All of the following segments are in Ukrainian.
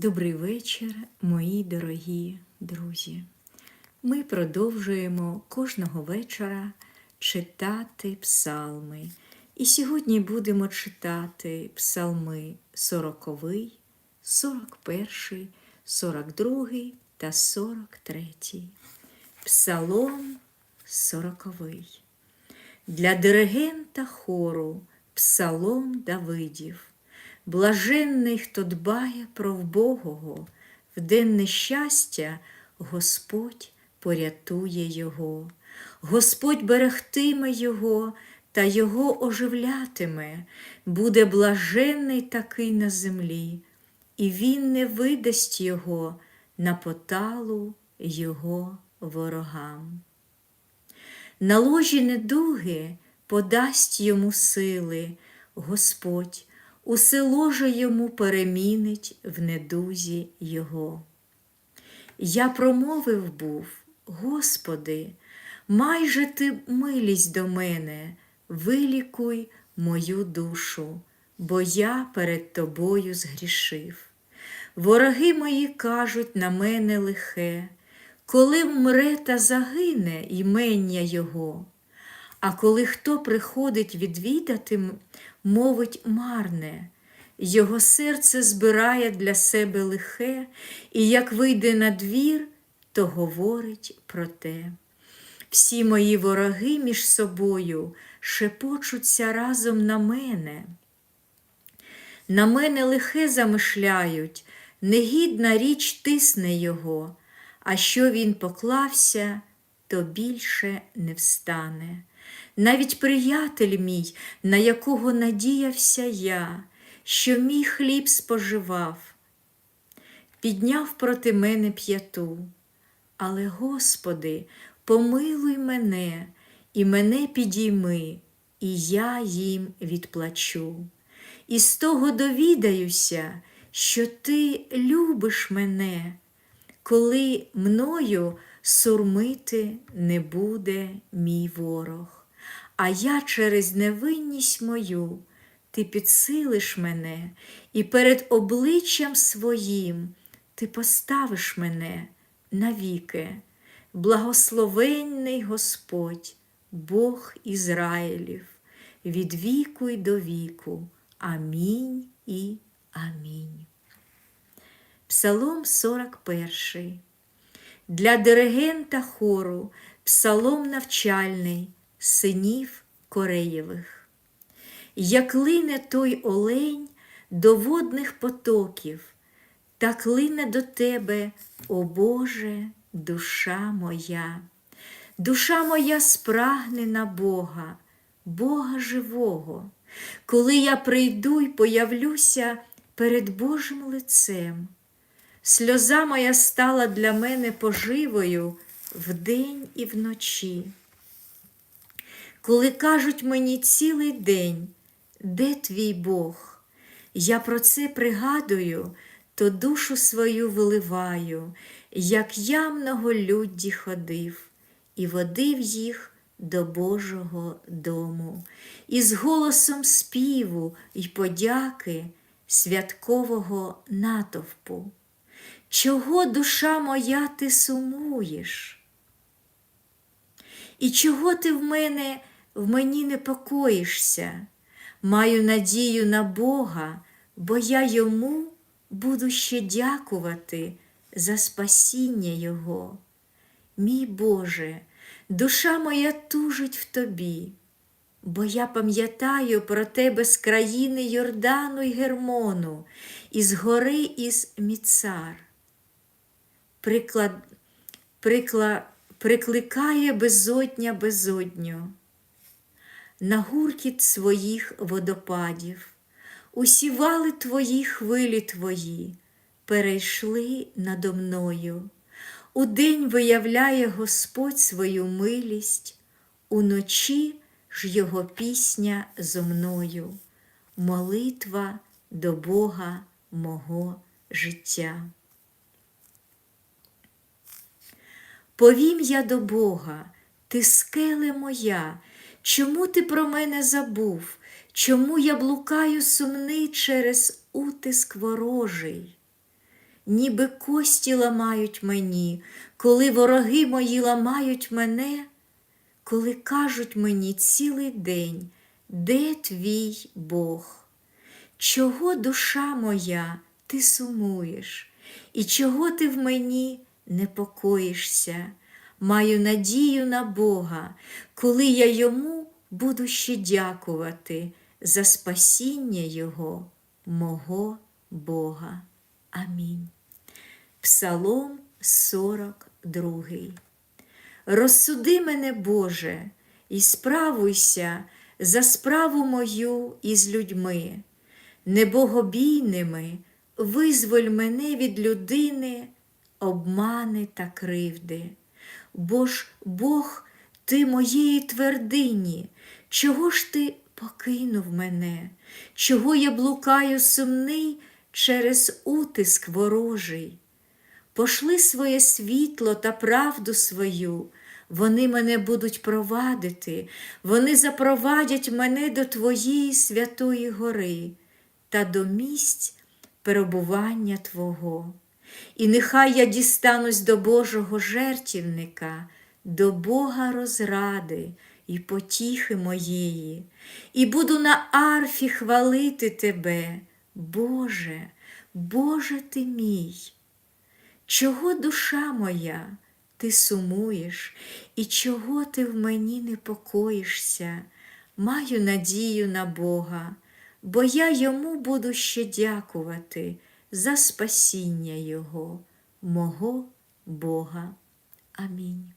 Добрий вечір, мої дорогі друзі. Ми продовжуємо кожного вечора читати псалми. І сьогодні будемо читати псалми 40, 41, 42 та 43. Псалом 40. Для диригента хору псалом Давидів. Блаженний, хто дбає про вбогого, в день нещастя Господь порятує його, Господь берегтиме його та його оживлятиме, буде блаженний такий на землі, і він не видасть його на поталу його ворогам. На ложі недуги подасть йому сили Господь усе ложе йому перемінить в недузі його. Я промовив був, Господи, майже ти милість до мене, вилікуй мою душу, бо я перед тобою згрішив. Вороги мої кажуть на мене лихе, коли вмре та загине імення Його. А коли хто приходить відвідати, мовить марне, його серце збирає для себе лихе, і як вийде на двір, то говорить про те. Всі мої вороги між собою шепочуться разом на мене. На мене лихе замишляють, негідна річ тисне його, а що він поклався, то більше не встане. Навіть приятель мій, на якого надіявся я, що мій хліб споживав, підняв проти мене п'яту. Але, Господи, помилуй мене і мене підійми, і я їм відплачу. І з того довідаюся, що Ти любиш мене, коли мною сурмити не буде мій ворог а я через невинність мою, ти підсилиш мене, і перед обличчям своїм ти поставиш мене навіки, благословенний Господь, Бог Ізраїлів, від віку й до віку. Амінь і амінь. Псалом 41. Для диригента хору псалом навчальний синів Кореєвих. Як лине той олень до водних потоків, так лине до тебе, о Боже, душа моя, душа моя спрагне на Бога, Бога живого, коли я прийду й появлюся перед Божим лицем. Сльоза моя стала для мене поживою вдень і вночі коли кажуть мені цілий день, де твій Бог? Я про це пригадую, то душу свою виливаю, як я многолюдді ходив, і водив їх до Божого дому, і з голосом співу й подяки святкового натовпу. Чого душа моя ти сумуєш? І чого ти в мене в мені непокоїшся, маю надію на Бога, бо я йому буду ще дякувати за спасіння Його. Мій Боже, душа моя тужить в тобі, бо я пам'ятаю про тебе з країни Йордану й Гермону, із гори із Міцар. Приклад, прикла, прикликає безодня безодню на гуркіт своїх водопадів, усівали твої хвилі твої, перейшли надо мною. Удень виявляє Господь свою милість, уночі ж Його пісня зо мною, молитва до Бога мого життя. Повім я до Бога, ти скеле моя, Чому ти про мене забув? Чому я блукаю сумний через утиск ворожий? ніби кості ламають мені, коли вороги мої ламають мене, коли кажуть мені цілий день, де твій Бог? Чого душа моя ти сумуєш, і чого ти в мені непокоїшся? Маю надію на Бога, коли я йому буду ще дякувати за спасіння Його, мого Бога. Амінь. Псалом 42. Розсуди мене, Боже, і справуйся за справу мою із людьми, небогобійними, визволь мене від людини, обмани та кривди. Бо ж Бог, ти моєї твердині, чого ж ти покинув мене, чого я блукаю сумний через утиск ворожий? Пошли своє світло та правду свою, вони мене будуть провадити, вони запровадять мене до Твоєї святої гори та до місць перебування Твого. І нехай я дістанусь до Божого жертівника, до Бога розради і потіхи моєї, і буду на арфі хвалити Тебе, Боже, Боже ти мій. Чого душа моя, ти сумуєш, і чого ти в мені непокоїшся? Маю надію на Бога, бо я йому буду ще дякувати за спасіння Його, мого Бога. Амінь.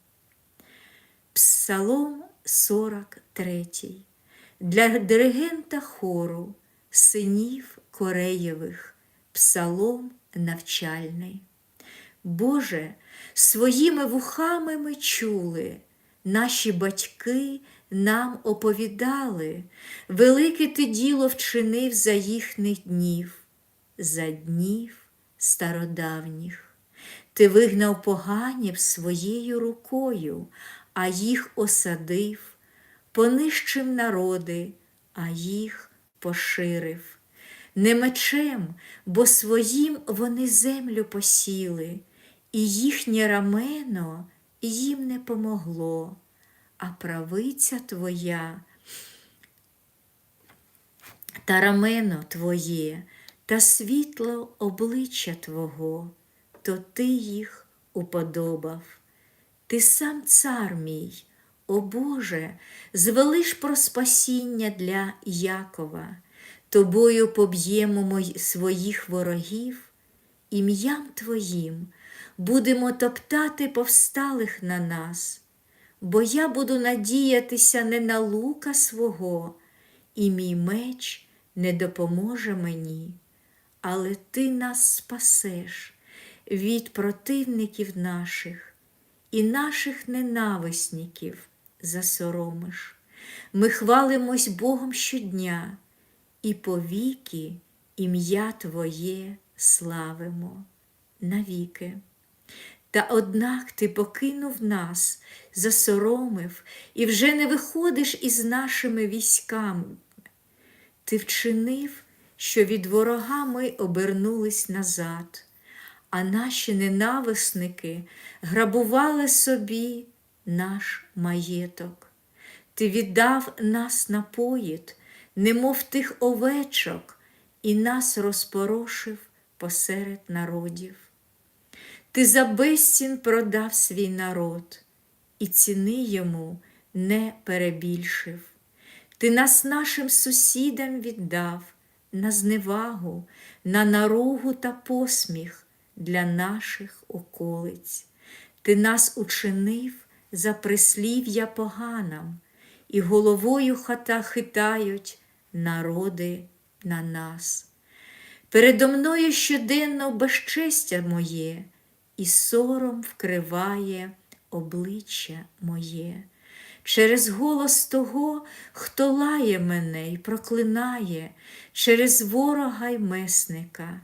Псалом 43 для диригента хору, синів Кореєвих, псалом навчальний. Боже, своїми вухами ми чули, наші батьки нам оповідали, велике ти діло вчинив за їхніх днів, за днів стародавніх. Ти вигнав поганів своєю рукою, а їх осадив, понищив народи, а їх поширив. Не мечем, бо своїм вони землю посіли, і їхнє рамено їм не помогло, а правиця твоя та рамено твоє, та світло обличчя Твого, то ти їх уподобав. Ти сам цар мій, о Боже, звелиш про спасіння для Якова, тобою поб'ємо своїх ворогів, ім'ям Твоїм будемо топтати повсталих на нас, бо я буду надіятися не на лука свого, і мій меч не допоможе мені, але ти нас спасеш від противників наших і наших ненависників засоромиш. Ми хвалимось Богом щодня і повіки ім'я Твоє славимо навіки. Та однак ти покинув нас, засоромив, і вже не виходиш із нашими військами. Ти вчинив, що від ворога ми обернулись назад, а наші ненависники грабували собі наш маєток. Ти віддав нас на поїд, немов тих овечок, і нас розпорошив посеред народів. Ти за безцін продав свій народ, і ціни йому не перебільшив. Ти нас нашим сусідам віддав на зневагу, на наругу та посміх для наших околиць. Ти нас учинив за прислів'я поганам, і головою хата хитають народи на нас. Передо мною щоденно безчестя моє, і сором вкриває обличчя моє. Через голос того, хто лає мене і проклинає, через ворога й месника.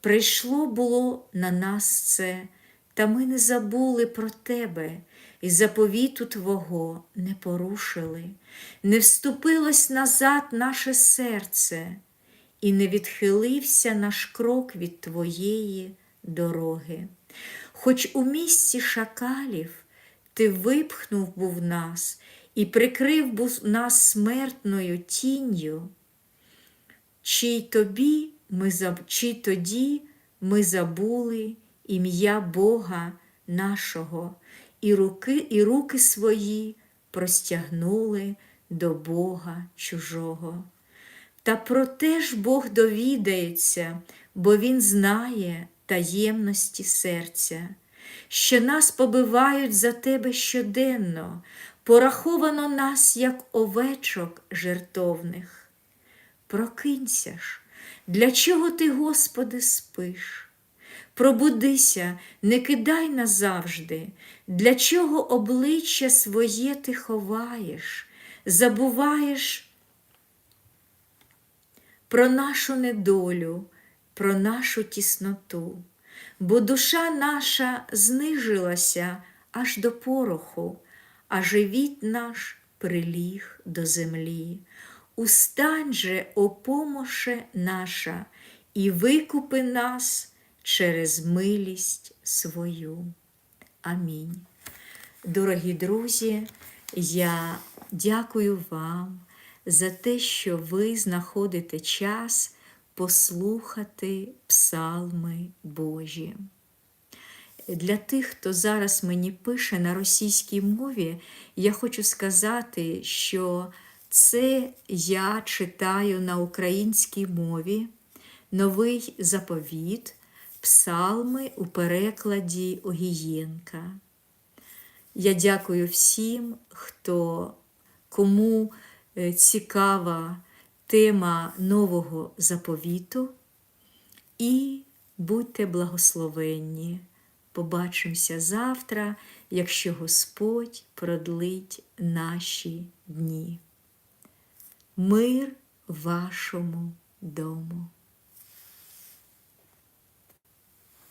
Прийшло було на нас це, та ми не забули про тебе, і заповіту Твого не порушили, не вступилось назад наше серце, і не відхилився наш крок від Твоєї дороги. Хоч у місці шакалів ти випхнув був нас і прикрив був нас смертною тінню, чи й тобі ми заб- чи тоді ми забули ім'я Бога нашого, і руки, і руки свої простягнули до Бога чужого. Та проте ж Бог довідається, бо Він знає таємності серця, що нас побивають за тебе щоденно, пораховано нас, як овечок жертовних. Прокинься ж, для чого ти, Господи, спиш? Пробудися, не кидай назавжди, для чого обличчя своє ти ховаєш, забуваєш про нашу недолю, про нашу тісноту, бо душа наша знижилася аж до пороху, а живіт наш приліг до землі. Устань же, о наша, і викупи нас через милість свою. Амінь. Дорогі друзі, я дякую вам за те, що ви знаходите час послухати псалми Божі. Для тих, хто зараз мені пише на російській мові, я хочу сказати, що це я читаю на українській мові новий заповіт, псалми у перекладі Огієнка. Я дякую всім, хто кому е, цікава тема нового заповіту. І будьте благословенні. Побачимося завтра, якщо Господь продлить наші дні. Мир вашому дому.